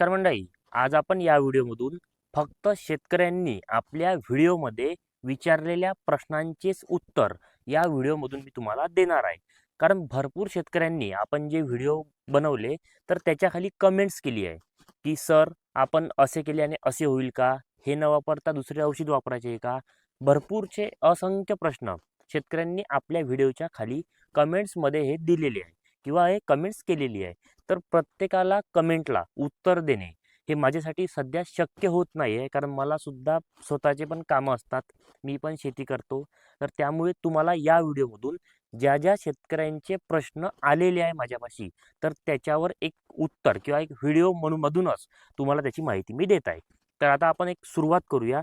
नमस्कार मंडळी. आज आपण या व्हिडिओमधून फक्त शेतकऱ्यांनी आपल्या व्हिडिओमध्ये विचारलेल्या प्रश्नांचेच उत्तर या व्हिडिओमधून मी तुम्हाला देणार आहे. कारण भरपूर शेतकऱ्यांनी आपण जे व्हिडिओ बनवले तर त्याच्याखाली कमेंट्स केली आहे. की सर आपण असे केल्याने असे होईल का? हे न वापरता दुसरे औषध वापरायचे आहे का? भरपूरचे असंख्य प्रश्न शेतकऱ्यांनी आपल्या व्हिडिओच्या खाली कमेंट्समध्ये हे दिलेले आहे किंवा हे कमेंट्स केलेली आहे तर प्रत्येकाला कमेंटला उत्तर देणे हे माझ्यासाठी सध्या शक्य होत नाही आहे. कारण मला सुद्धा स्वतःचे पण कामं असतात मी पण शेती करतो. तर त्यामुळे तुम्हाला या व्हिडिओमधून ज्या ज्या शेतकऱ्यांचे प्रश्न आलेले आहे माझ्यापाशी तर त्याच्यावर एक उत्तर किंवा एक व्हिडिओ म्हणून मधूनच तुम्हाला त्याची माहिती मी देत आहे. तर आता आपण एक सुरुवात करूया.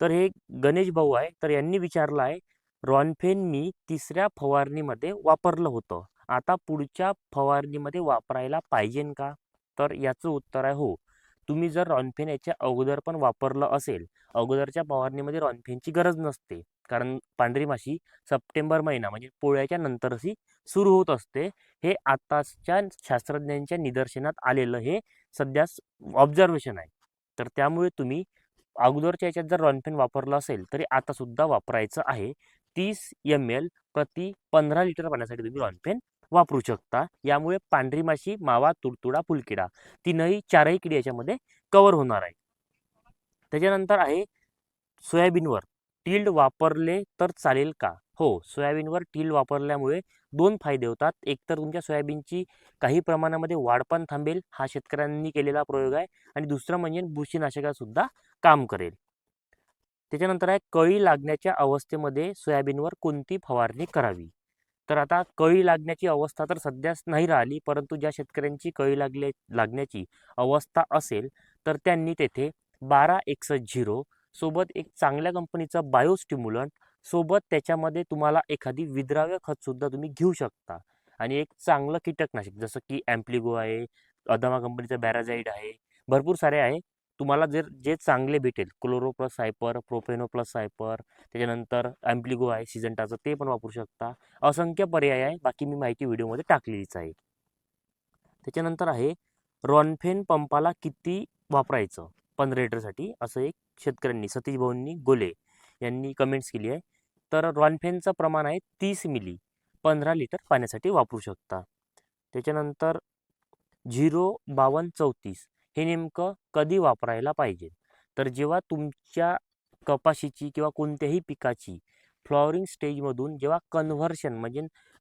तर हे गणेश भाऊ आहे तर यांनी विचारलं आहे रॉनफेन मी तिसऱ्या फवारणीमध्ये वापरलं होतं. आता पुढच्या फवारणीमध्ये वापरायला पाहिजेन का? तर याचं उत्तर आहे हो. तुम्ही जर रॉनफेन याच्या अगोदर पण वापरलं असेल अगोदरच्या फवारणीमध्ये रॉनफेनची गरज नसते. कारण पांढरी माशी सप्टेंबर महिना म्हणजे पोळ्याच्या नंतरशी सुरू होत असते. हे आताच्या शास्त्रज्ञांच्या निदर्शनात आलेलं हे सध्या ऑब्झर्वेशन आहे. तर त्यामुळे तुम्ही अगोदरच्या याच्यात जर रॉनफेन वापरलं असेल तरी आतासुद्धा वापरायचं आहे. तीस एम एल प्रति पंधरा लिटर पाण्यासाठी तुम्ही रॉनफेन वापरू शकता. यामुळे पांढरी माशी मावा तुडतुडा फुलकिडा तीनही चारही किडी याच्यामध्ये कवर होणार आहे त्याच्यानंतर आहे सोयाबीनवर. टिल्ड वापरले तर चालेल का? हो सोयाबीनवर टिल्ड वापरल्यामुळे दोन फायदे होतात. एक तर तुमच्या सोयाबीनची काही प्रमाणामध्ये वाढ पण थांबेल हा शेतकऱ्यांनी केलेला प्रयोग आहे आणि दुसरं म्हणजे बुरशीनाशकासुद्धा काम करेल. त्याच्यानंतर आहे कळी लागण्याच्या अवस्थेमध्ये सोयाबीनवर कोणती फवारणी करावी? तर आता कळी लागण्याची अवस्था तर सध्याच नाही राहिली परंतु ज्या शेतकऱ्यांची कळी लागले लागण्याची अवस्था असेल तर त्यांनी तेथे बारा एकसष्ट झिरो सोबत एक चांगल्या कंपनीचं बायोस्टिम्युलंट सोबत त्याच्यामध्ये तुम्हाला एखादी विद्राव्य खतसुद्धा तुम्ही घेऊ शकता. आणि एक चांगलं कीटकनाशक जसं की ॲम्प्लिगो आहे अदमा कंपनीचं बॅराझाईड आहे भरपूर सारे आहे. तुम्हाला जर जे चांगले भेटेल chloro plus cyper profeno plus cyper त्याच्यानंतर ॲम्प्लिगो आहे सिजंटाचं ते पण वापरू शकता. असंख्य पर्याय आहे बाकी मी माहिती व्हिडिओमध्ये टाकलेलीच आहे. त्याच्यानंतर आहे रॉनफेन पंपाला किती वापरायचं? पंधरा लिटरसाठी असं एक शेतकऱ्यांनी सतीश भाऊंनी गोले यांनी कमेंट्स केली आहे. तर रॉनफेनचं प्रमाण आहे तीस मिली पंधरा लिटर पाण्यासाठी वापरू शकता. त्याच्यानंतर झिरो बावन्न चौतीस हे नेमकं कधी वापरायला पाहिजे? तर जेव्हा तुमच्या कपाशीची किंवा कोणत्याही पिकाची फ्लॉवरिंग स्टेजमधून जेव्हा कन्व्हर्शन म्हणजे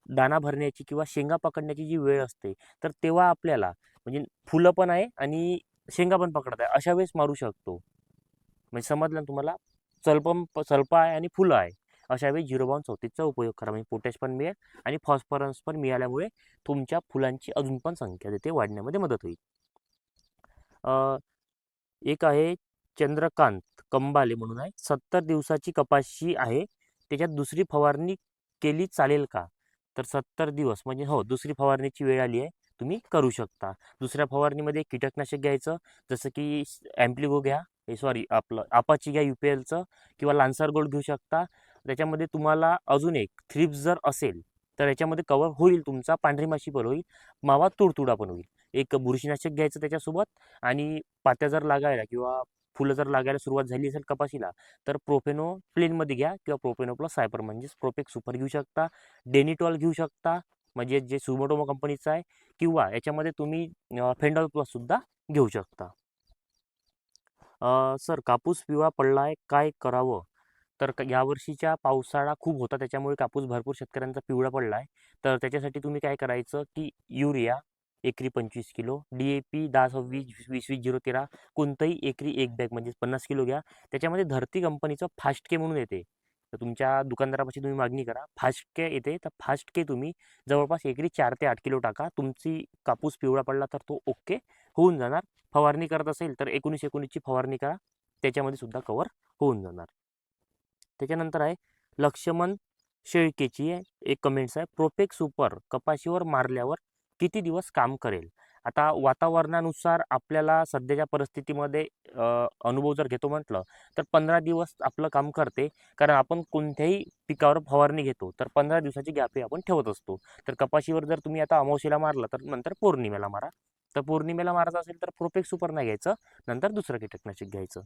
दाणा भरण्याची किंवा शेंगा पकडण्याची जी वेळ असते तर तेव्हा आपल्याला म्हणजे फुलं पण आहे आणि शेंगा पण पकडत आहे अशा वेळेस मारू शकतो. म्हणजे समजलं ना तुम्हाला? चलपम सल्प आहे आणि फुलं आहे अशा वेळी झिरो बावन चौतीसचा उपयोग करा. म्हणजे पोटॅश पण मिळेल आणि फॉस्फरस पण मिळाल्यामुळे तुमच्या फुलांची अजून पण संख्या तिथे वाढण्यामध्ये मदत होईल. एक आहे चंद्रकांत कंबाले म्हणून आहे. सत्तर दिवसाची कपाशी आहे. त्याच्यात दुसरी फवारणी केली चालेल का? तर सत्तर दिवस म्हणजे हो दुसरी फवारणीची वेळ आली आहे. तुम्ही करू शकता. दुसऱ्या फवारणीमध्ये कीटकनाशक घ्यायचं जसं की ॲम्प्लिगो घ्या. हे सॉरी आपलं आपाची घ्या यू पी एलचं किंवा लान्सर गोल्ड घेऊ शकता. त्याच्यामध्ये तुम्हाला अजून एक थ्रिप्स जर असेल तर याच्यामध्ये कवर होईल तुमचा पांढरी माशी पण होईल. मावा तुडतुडा पण होईल. एक बुरशीनाशक घ्यायचं त्याच्यासोबत आणि पात्या जर लागायला किंवा फुलं जर लागायला सुरुवात झाली असेल कपाशीला तर प्रोफेनो प्लेनमध्ये घ्या किंवा प्रोफेनो प्लस सायपर म्हणजेच प्रोपेक सुपर घेऊ शकता डेनिटॉल घेऊ शकता म्हणजे जे सुमोटोमो कंपनीचं आहे किंवा याच्यामध्ये तुम्ही फेंडॉल प्लससुद्धा घेऊ शकता. सर कापूस पिवळा पडला आहे काय करावं? तर यावर्षीच्या पावसाळा खूप होता त्याच्यामुळे कापूस भरपूर शेतकऱ्यांचा पिवळा पडला आहे तर त्याच्यासाठी तुम्ही काय करायचं की युरिया एकरी पंचवीस किलो डी ए पी दहा सव्वीस वीस वीस झिरो तेरा कोणतंही एकरी एक बॅग म्हणजे पन्नास किलो घ्या. त्याच्यामध्ये धरती कंपनीचं फास्ट के म्हणून येते. तर तुमच्या दुकानदारापाशी तुम्ही मागणी करा. फास्ट के येते तर फास्ट के तुम्ही जवळपास एकरी चार ते आठ किलो टाका. तुमची कापूस पिवळा पडला तर तो ओके होऊन जाणार. फवारणी करत असेल तर एकोणीस एकोणीसची फवारणी करा. त्याच्यामध्ये सुद्धा कवर होऊन जाणार. त्याच्यानंतर आहे लक्ष्मण शेळकेची एक कमेंट्स आहे. प्रोपेक सुपर कपाशीवर मारल्यावर किती दिवस काम करेल? आता वातावरणानुसार आपल्याला सध्याच्या परिस्थितीमध्ये अनुभव जर घेतो म्हटलं तर पंधरा दिवस आपलं काम करते. कारण आपण कोणत्याही पिकावर फवारणी घेतो तर पंधरा दिवसाची गॅप आपण ठेवत असतो. तर कपाशीवर जर तुम्ही आता अमावशीला मारला तर नंतर पौर्णिमेला मारा. तर पौर्णिमेला मारायचं असेल तर प्रोपेक्स सुपर नाही घ्यायचं. नंतर दुसरं कीटकनाशक घ्यायचं.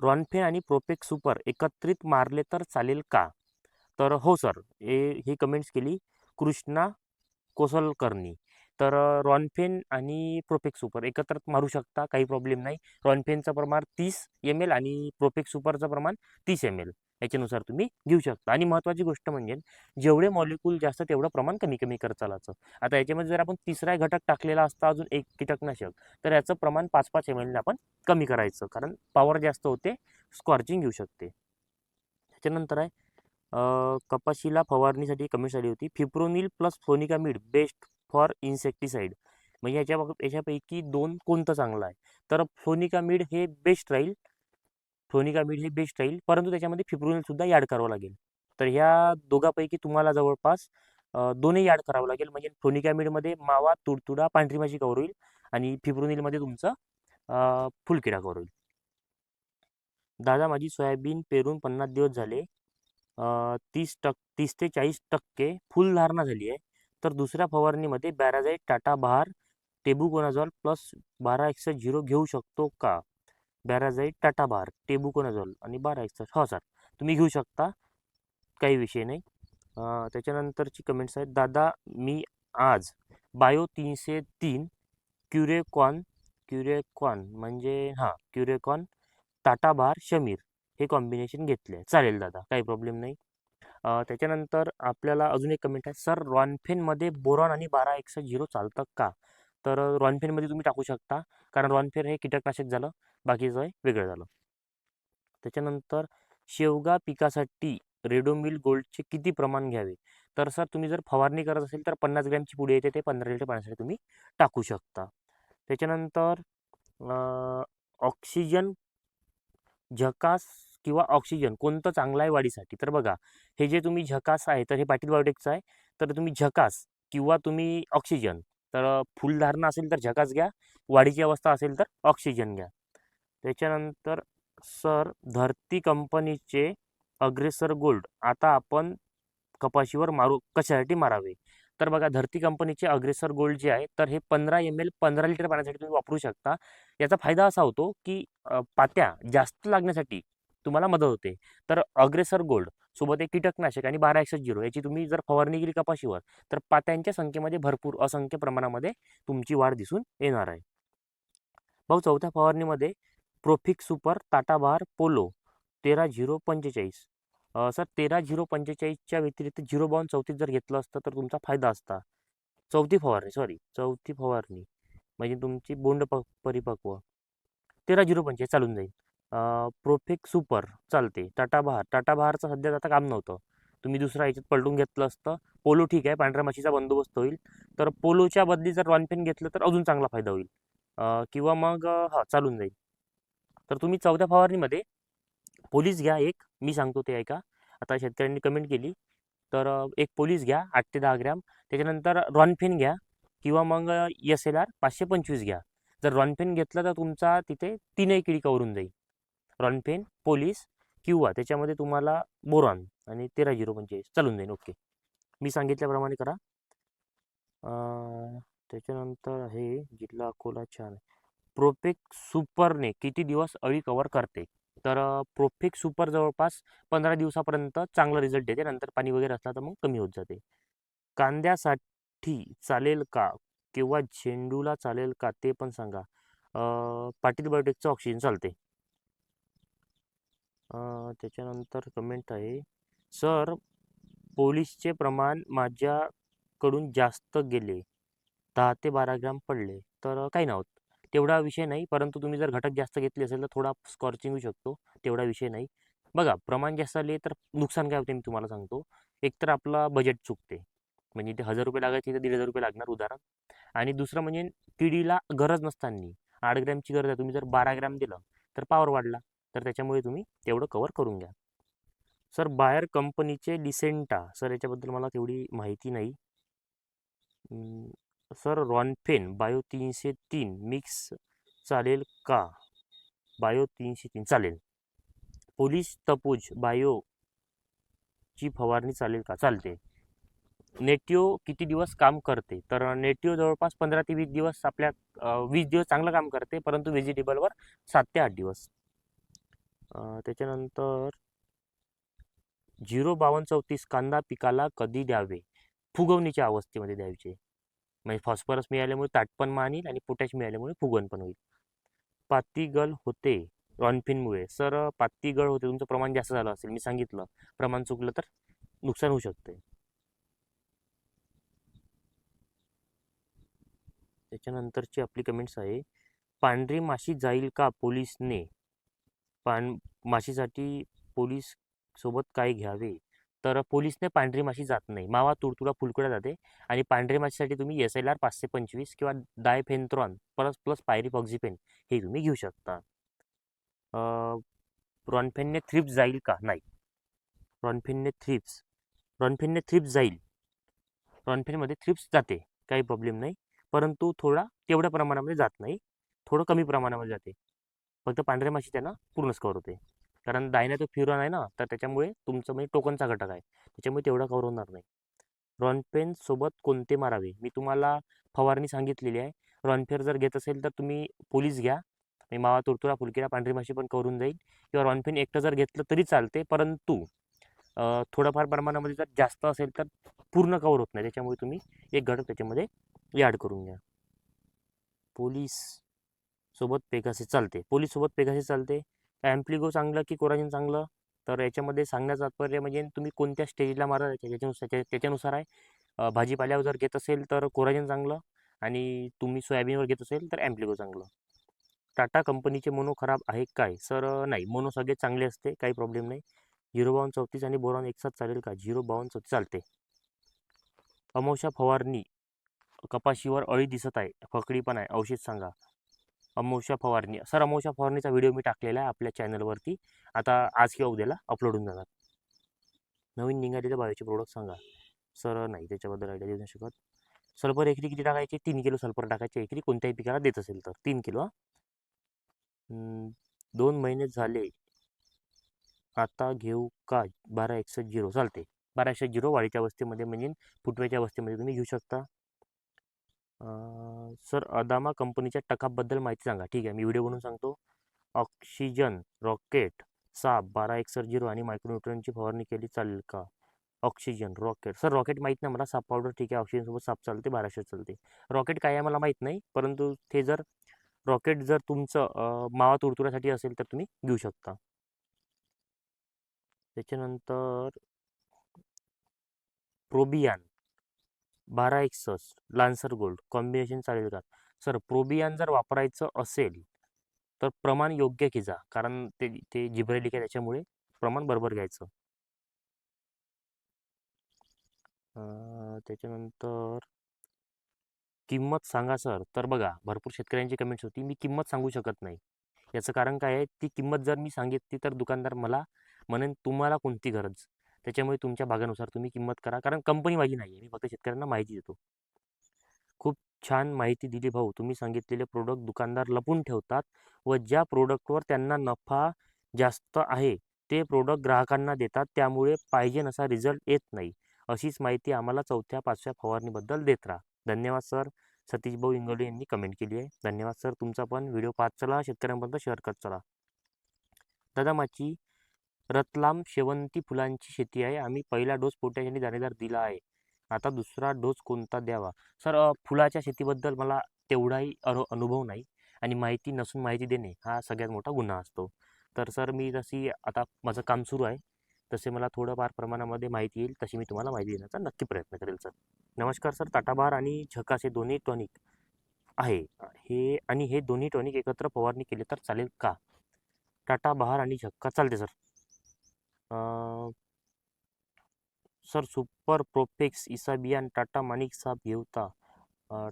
रॉनफेन आणि प्रोपेक्स सुपर एकत्रित मारले तर चालेल का? तर हो सर. हे ही कमेंट्स केली. कृष्णा कोसलकरनी तर रॉनफेन आणि प्रोपेक्स सुपर एकत्र मारू शकता काही प्रॉब्लेम नाही. रॉनफेनचं प्रमाण तीस एम एल आणि प्रोपेक्स सुपरचं प्रमाण तीस एम एल याच्यानुसार तुम्ही घेऊ शकता. आणि महत्त्वाची गोष्ट म्हणजे जेवढे मॉलिक्यूल जास्त तेवढं प्रमाण कमी कमी करत चालायचं आता याच्यामध्ये जर आपण तिसरा घटक टाकलेला असता अजून एक कीटकनाशक तर याचं प्रमाण पाच पाच एम एलने आपण कमी करायचं. कारण पॉवर जास्त होते स्कॉर्चिंग घेऊ शकते. त्याच्यानंतर आहे कपाशीला फवारणीसाठी कमेंट्स आली होती. Fipronil plus flonicamid best for insecticide. म्हणजे याच्या याच्यापैकी दोन कोणतं चांगलं आहे? तर फ्लोनिकामिड हे बेस्ट राहील. फ्लोनिकामिड हे बेस्ट राहील. परंतु त्याच्यामध्ये फिप्रोनिलसुद्धा सुद्धा करावं लागेल. तर ह्या दोघापैकी तुम्हाला जवळपास दोन्ही ॲड करावं लागेल. म्हणजे फ्लोनिकामिडमध्ये मावा तुडतुडा पांढरी माशी कवर होईल आणि फिप्रोनिलमध्ये तुमचं फुलकिडा कवर होईल. दादा माझी सोयाबीन पेरून पन्नास दिवस झाले. तीस टक तीस ते चाळीस टक्के फुलधारणा झाली आहे. तर दुसऱ्या फवारणीमध्ये बॅराझाईट टाटा बहार टेबुकोनाझॉल प्लस बारा एक्स झिरो घेऊ शकतो का? बॅराझाईट टाटा बहार टेबुकोनाझॉल आणि बारा एक्स हो सर तुम्ही घेऊ शकता. काही विषय नाही. त्याच्यानंतरची कमेंट्स आहेत. दादा मी आज बायो तीनशे तीन क्युरेकॉन क्युरेकॉन म्हणजे हां क्युरेकॉन टाटा बहार शमीर हे कॉम्बिनेशन घेतले आहे चालेल दादा काही प्रॉब्लेम नाही. त्याच्यानंतर आपल्याला अजून एक कमेंट आहे. सर रॉनफेनमध्ये बोरॉन आणि बारा एकसष्ट झिरो चालतं का? तर रॉनफेनमध्ये तुम्ही टाकू शकता. कारण रॉनफेन हे कीटकनाशक झालं. बाकीचं हे वेगळं झालं. त्याच्यानंतर शेवगा पिकासाठी रेडोमिल गोल्डचे किती प्रमाण घ्यावे? तर सर तुम्ही जर फवारणी करत असेल तर पन्नास ग्रॅमची पुढे येते. ते पंधरा लिटर पाण्यासाठी तुम्ही टाकू शकता. त्याच्यानंतर ऑक्सिजन झकास किंवा ऑक्सिजन कोणतं चांगलं आहे वाढीसाठी? तर बघा हे जे तुम्ही झकास आहे तर हे पाटील बायोटेकचं आहे. तर तुम्ही झकास किंवा तुम्ही ऑक्सिजन तर फुलधारणं फुलधारणा असेल तर झकास घ्या. वाढीची अवस्था असेल तर ऑक्सिजन घ्या. त्याच्यानंतर सर धरती कंपनीचे अग्रेसर गोल्ड आता आपण कपाशीवर मारू कशासाठी मारावे? तर बघा धरती कंपनीचे अग्रेसर गोल्ड जे आहे तर हे पंधरा एम एल पंधरा लिटर पाण्यासाठी तुम्ही वापरू शकता. याचा फायदा असा होतो की पात्या जास्त लागण्यासाठी तुम्हाला मदत होते. तर अग्रेसर गोल्ड सोबत एक कीटकनाशक आणि बारा एकशे झिरो याची तुम्ही जर फवारणी केली कपाशीवर तर पात्यांच्या संख्येमध्ये भरपूर असंख्य प्रमाणामध्ये तुमची वाढ दिसून येणार आहे. भाऊ चौथ्या फवारणीमध्ये प्रोफिक सुपर टाटा पोलो तेरा झिरो पंचेचाळीस. सर तेरा झिरो पंचेचाळीसच्या व्यतिरिक्त झिरो बावन चौतीस जर घेतलं असतं तर तुमचा फायदा असता. चौथी फवारणी सॉरी चौथी फवारणी. म्हणजे तुमची बोंड प परिपक्व. तेरा झिरो पंचेचाळीस चालून जाईल. प्रोफेक सुपर चालते. टाटा बहार टाटा बहारचं सध्या आता काम नव्हतं. तुम्ही दुसरा याच्यात पलटून घेतलं असतं. पोलो ठीक आहे. पांढऱ्या माशीचा बंदोबस्त होईल. तर पोलोच्या बदली जर रॉनफेन घेतलं तर अजून चांगला फायदा होईल. किंवा मग हां चालून जाईल. तर तुम्ही चौथ्या फवारणीमध्ये पोलीस घ्या एक. मी सांगतो ते ऐका. आता शेतकऱ्यांनी कमेंट केली. तर एक पोलीस घ्या आठ ते दहा ग्रॅम. त्याच्यानंतर रॉनफेन घ्या किंवा मग एस एल आर पाचशे पंचवीस घ्या. जर रॉनफेन घेतलं तर तुमचा तिथे तीनही किडी कवरून जाईल. रॉनफेन पोलीस किंवा त्याच्यामध्ये तुम्हाला बोरॉन आणि तेरा झिरो पंचेचाळीस म्हणजे चालून जाईल ओके मी सांगितल्याप्रमाणे करा. त्याच्यानंतर आहे जिल्हा अकोला छान प्रोफेक सुपरने किती दिवस अळी कवर करते? तर प्रोफेक सुपर जवळपास पंधरा दिवसापर्यंत चांगला रिझल्ट देते. नंतर पाणी वगैरे असला तर मग कमी होत जाते. कांद्यासाठी चालेल का? किंवा झेंडूला चालेल का? ते पण सांगा. पाटील बायोटेकचं ऑक्सिजन चालते त्याच्यानंतर कमेंट आहे सर पोलीसचे प्रमाण माझ्याकडून जास्त गेले. दहा ते बारा ग्राम पडले. तर काही नाही होत तेवढा विषय नाही परंतु तुम्ही जर घटक जास्त घेतले असेल तर थोडा स्कॉर्चिंग होऊ शकतो. तेवढा विषय नाही. बघा प्रमाण जास्त आले तर नुकसान काय होते मी तुम्हाला सांगतो. एकतर आपला बजेट चुकते. म्हणजे ते हजार रुपये लागायचे तर दीड हजार रुपये लागणार उदाहरण. आणि दुसरं म्हणजे किडीला गरज नसताना आठ ग्रॅमची गरज आहे. तुम्ही जर बारा ग्रॅम दिलं तर पावर वाढला. तर त्याच्यामुळे तुम्ही तेवढं कवर करून घ्या. सर बायर कंपनीचे लिसेंटा सर याच्याबद्दल मला तेवढी माहिती नाही. सर रॉनफेन बायो तीनशे तीन मिक्स चालेल का? बायो तीनशे तीन चालेल. पोलीस तपोज बायोची फवारणी चालेल का? चालते. नेटिओ किती दिवस काम करते? तर नेटिओ जवळपास पंधरा ते वीस दिवस आपल्या वीस दिवस चांगलं काम करते परंतु व्हेजिटेबलवर सात ते आठ दिवस. त्याच्यानंतर झिरो बावन्न चौतीस कांदा पिकाला कधी द्यावे? फुगवणीच्या अवस्थेमध्ये द्यायचे. म्हणजे फॉस्फरस मिळाल्यामुळे ताटपण मानील आणि पोटॅश मिळाल्यामुळे फुगवण पण होईल. पातीगळ होते रॉनफिनमुळे. सर पातीगळ होते तुमचं प्रमाण जास्त झालं असेल मी सांगितलं. प्रमाण चुकलं तर नुकसान होऊ शकते. त्याच्यानंतरची आपली कमेंट्स आहे पांढरी माशी जाईल का पोलीसने? पान माशीसाठी पोलीस सोबत काय घ्यावे? तर पोलीसने पांढरी माशी जात नाही. मावा तुडतुडा फुलकुडा जाते आणि पांढरी माशीसाठी तुम्ही एस एल आर पाचशे पंचवीस किंवा डायफेन्थ्रॉन प्लस प्लस पायरिफॉक्झिपेन हे तुम्ही घेऊ शकता. रॉनफेनने थ्रिप्स जाईल का? नाही. रॉनफेनने थ्रिप्स. रॉनफेनने थ्रिप्स जाईल. रॉनफेनमध्ये थ्रिप्स जाते. काही प्रॉब्लेम नाही. परंतु थोडा तेवढ्या प्रमाणामध्ये जात नाही. थोडं कमी प्रमाणामध्ये जाते. फक्त पांढऱ्या माशी त्यांना पूर्णच कवर होते. कारण दायना तो फ्युरॉन आहे ना तर त्याच्यामुळे तुमचं म्हणजे टोकनचा घटक आहे. त्याच्यामुळे तेवढा कवर होणार नाही. रॉनपेन सोबत कोणते मारावे? मी तुम्हाला फवारणी सांगितलेली आहे. रॉनफेर जर घेत असेल तर तुम्ही पोलीस घ्या. म्हणजे मावा तुरतुरा फुलकिरा पांढरी माशी पण करून जाईल. किंवा रॉनफेन एकटं जर घेतलं तरी चालते परंतु थोडंफार प्रमाणामध्ये जर जास्त असेल तर पूर्ण कवर होत नाही. त्याच्यामुळे तुम्ही एक घटक त्याच्यामध्ये ॲड करून घ्या. पोलीस. सोबत पेगासे चालते. पोलीससोबत पेगासे चालते. ॲम्प्लिगो चांगलं की कोराजिन चांगलं? तर याच्यामध्ये सांगण्याचं तात्पर्य म्हणजे तुम्ही कोणत्या स्टेजला मारा त्याच्यानुसार त्याच्या- त्याच्यानुसार आहे. भाजीपाल्यावर जर घेत असेल तर कोराजिन चांगलं आणि तुम्ही सोयाबीनवर घेत असेल तर ॲम्प्लिगो चांगलं. टाटा कंपनीचे मोनो खराब आहे काय? सर नाही. मोनो सगळे चांगले असते. काही प्रॉब्लेम नाही. झिरो बावन्न चौतीस आणि बोरॉन एकसाथ चालेल का? झिरो बावन्न चौतीस चालते. अमावशा फवारणी. कपाशीवर अळी दिसत आहे. फकडी पण आहे. औषध सांगा. अमोशा फवारणी सर अमोशा फवारणीचा व्हिडिओ मी टाकलेला आहे आपल्या चॅनलवरती. आता आज किंवा उद्याला अपलोड होऊन जाणार. नवीन निघालेले बायोचे प्रोडक्ट सांगा. सर नाही त्याच्याबद्दल आयडिया देऊ नाही शकत. सल्फर एकरी किती टाकायचे तीन किलो सल्फर टाकायचे एकरी कोणत्याही पिकाला देत असेल तर. तीन किलो दोन महिने झाले. आता घेऊ का? बारा एकसष्ट झिरो चालते बारा झिरो वाढीच्या अवस्थेमध्ये म्हणजे फुटव्याच्या अवस्थेमध्ये तुम्ही घेऊ शकता. सर अदामा कंपनीच्या टकाबद्दल माहिती सांगा. ठीक आहे मी व्हिडिओ बनवून सांगतो. ऑक्सिजन रॉकेट साप बारा एकसष्ट झिरो आणि मायक्रोन्यूट्रनची फवारणी केली चालेल का? Oxygen rocket. सर रॉकेट माहीत नाही मला साप पावडर ठीक आहे ऑक्सिजनसोबत साप चालते बाराशे चालते. रॉकेट काय आहे मला माहीत नाही परंतु ते जर रॉकेट जर तुमचं मावा तुडतुड्यासाठी असेल तर तुम्ही घेऊ शकता. त्याच्यानंतर प्रोबियान. बारा एकसष्ट लान्सर गोल्ड कॉम्बिनेशन चालेल का? सर प्रोबियान जर वापरायचं असेल तर प्रमाण योग्य घ्या कारण ते ते जिब्रेलिक आहे त्याच्यामुळे प्रमाण बरोबर घ्यायचं. त्याच्यानंतर किंमत सांगा सर. तर बघा भरपूर शेतकऱ्यांची कमेंट्स होती. मी किंमत सांगू शकत नाही. याचं कारण काय आहे? ती किंमत जर मी सांगितली तर दुकानदार मला म्हणेन तुम्हाला कोणती गरज? त्याच्यामुळे तुमच्या भागानुसार तुम्ही किंमत करा. कारण कंपनी माझी नाही आहे मी फक्त शेतकऱ्यांना माहिती देतो. खूप छान माहिती दिली भाऊ. तुम्ही सांगितलेले प्रोडक्ट दुकानदार लपून ठेवतात व ज्या प्रोडक्टवर त्यांना नफा जास्त आहे ते प्रोडक्ट ग्राहकांना देतात. त्यामुळे पाहिजे नसा रिझल्ट येत नाही. अशीच माहिती आम्हाला चौथ्या पाचव्या फवारणीबद्दल देत राहा. धन्यवाद सर. सतीश भाऊ इंगोले यांनी कमेंट केली आहे. धन्यवाद सर. तुमचा पण व्हिडिओ पाहत चला. शेतकऱ्यांपर्यंत शेअर करत चला. दादा माझी रतलाम शेवंती फुलांची शेती आहे. आम्ही पहिला डोस पोटॅश आणि दाणेदार दिला आहे. आता दुसरा डोस कोणता द्यावा? सर फुलाच्या शेतीबद्दल मला तेवढाही अनु अनुभव नाही आणि माहिती नसून माहिती देणे हा सगळ्यात मोठा गुन्हा असतो. तर सर मी जशी आता माझं काम सुरू आहे तसे मला थोडंफार प्रमाणामध्ये माहिती येईल तशी मी तुम्हाला माहिती देण्याचा नक्की प्रयत्न करेल सर. नमस्कार सर. ताटाबार आणि झकास हे दोन्ही टॉनिक आहे. हे आणि हे दोन्ही टॉनिक एकत्र फवारणी केले तर चालेल का? टाटा बहार आणि झक्का चालते sir. Sir super Profex Isabion Tata Manik साप घेऊता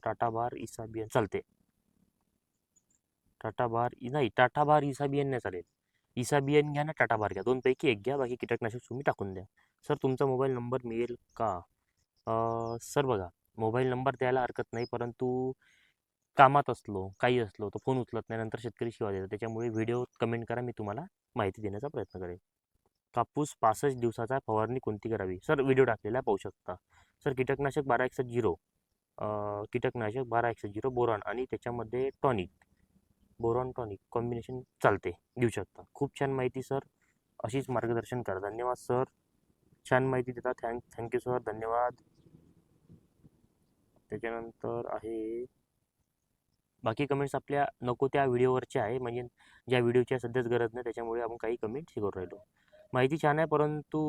टाटा बार इसाबियन. चालते टाटा बार नाही टाटा बार इसाबियन नाही चालेल. इसाबियन घ्या ना टाटा बार घ्या. दोनपैकी एक घ्या बाकी कीटकनाशक तुम्ही टाकून द्या. सर तुमचा मोबाईल नंबर मिळेल का? सर बघा मोबाईल नंबर द्यायला हरकत नाही परंतु कामात असलो काही असलो तर फोन उचलत नाही नंतर शेतकरी शिवाय देतात. त्याच्यामुळे व्हिडिओ कमेंट करा मी तुम्हाला माहिती देण्याचा प्रयत्न करेन कापूस पासष्ट दिवसाचा फवारणी कोणती करावी? सर व्हिडिओ टाकलेला पाहू शकता. सर कीटकनाशक बारा एकशे झिरो कीटकनाशक बारा एकशे झिरो बोरॉन आणि त्याच्यामध्ये टॉनिक बोरॉन टॉनिक कॉम्बिनेशन चालते. घेऊ शकता. खूप छान माहिती सर. अशीच मार्गदर्शन करा. धन्यवाद सर. छान माहिती देता. Thank thank you sir. धन्यवाद. त्याच्यानंतर आहे बाकी कमेंट्स आपल्या नको त्या व्हिडिओवरच्या आहे. म्हणजे ज्या व्हिडिओची सध्याच गरज नाही त्याच्यामुळे आपण काही कमेंट्स हे राहिलो. माहिती छान आहे परंतु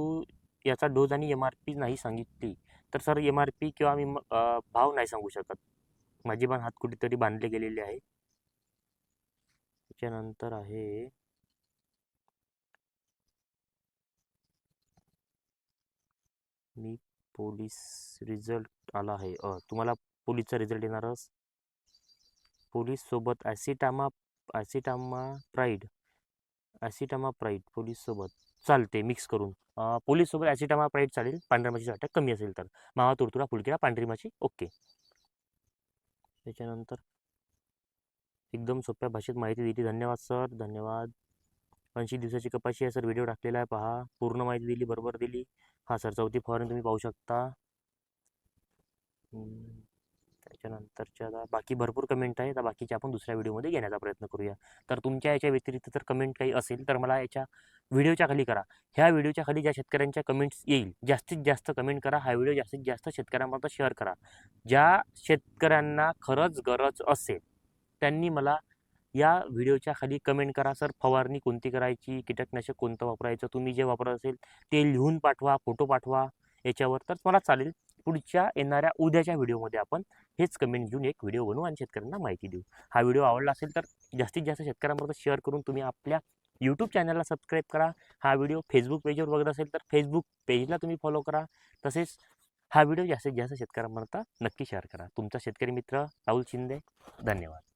याचा डोज आणि एम आर पी नाही सांगितली. तर सर एम आर पी किंवा मी भाव नाही सांगू शकत. माझे पण हात कुठेतरी बांधले गेलेले आहे त्याच्यानंतर आहे मी पोलीस रिझल्ट आला आहे. अ, तुम्हाला पोलीसचा रिझल्ट येणारच पोलीससोबत ॲसिटामा ॲसिटामा प्राईड. ॲसिटामा प्राईड पोलीससोबत चालते मिक्स करून. पोलीससोबत ॲसिटामा प्राईट चालेल पांढऱ्या माशीचा अटॅक कमी असेल तर. मावा तुरतुरा फुलकिरा पांढरी माशी ओके. त्याच्यानंतर एकदम सोप्या भाषेत माहिती दिली धन्यवाद सर धन्यवाद. ऐंशी दिवसाची कपाशी आहे सर व्हिडिओ टाकलेला आहे पहा. पूर्ण माहिती दिली बरोबर दिली. हां सर चौथी फवारणी तुम्ही पाहू शकता. त्याच्यानंतरच्या आता बाकी भरपूर कमेंट आहे तर बाकीचे आपण दुसऱ्या व्हिडिओमध्ये घेण्याचा प्रयत्न करूया. तर तुमच्या याच्या व्यतिरिक्त जर कमेंट काही असेल तर मला याच्या व्हिडिओच्या खाली करा. ह्या व्हिडिओच्या खाली ज्या शेतकऱ्यांच्या कमेंट्स येईल जास्तीत जास्त कमेंट करा. हा व्हिडिओ जास्तीत जास्त शेतकऱ्यांपर्यंत शेअर करा. ज्या शेतकऱ्यांना खरंच गरज असेल त्यांनी मला या व्हिडिओच्या खाली कमेंट करा. सर फवारणी कोणती करायची? कीटकनाशक कोणतं वापरायचं? तुम्ही जे वापरत असेल ते लिहून पाठवा फोटो पाठवा याच्यावर. तर मला चालेल. पुढच्या येणाऱ्या उद्याच्या व्हिडिओमध्ये आपण हेच कमेंट घेऊन एक व्हिडिओ बनवू आणि शेतकऱ्यांना माहिती देऊ. हा व्हिडिओ आवडला असेल तर जास्तीत जास्त शेतकऱ्यांबरोबर शेअर करून तुम्ही आपल्या यूट्यूब चॅनलला सबस्क्राईब करा. हा व्हिडिओ फेसबुक पेजवर बघत असेल तर फेसबुक पेजला तुम्ही फॉलो करा. तसेच हा व्हिडिओ जास्तीत जास्त शेतकऱ्यांपर्यंत नक्की शेअर करा. तुमचा शेतकरी मित्र राहुल शिंदे. धन्यवाद.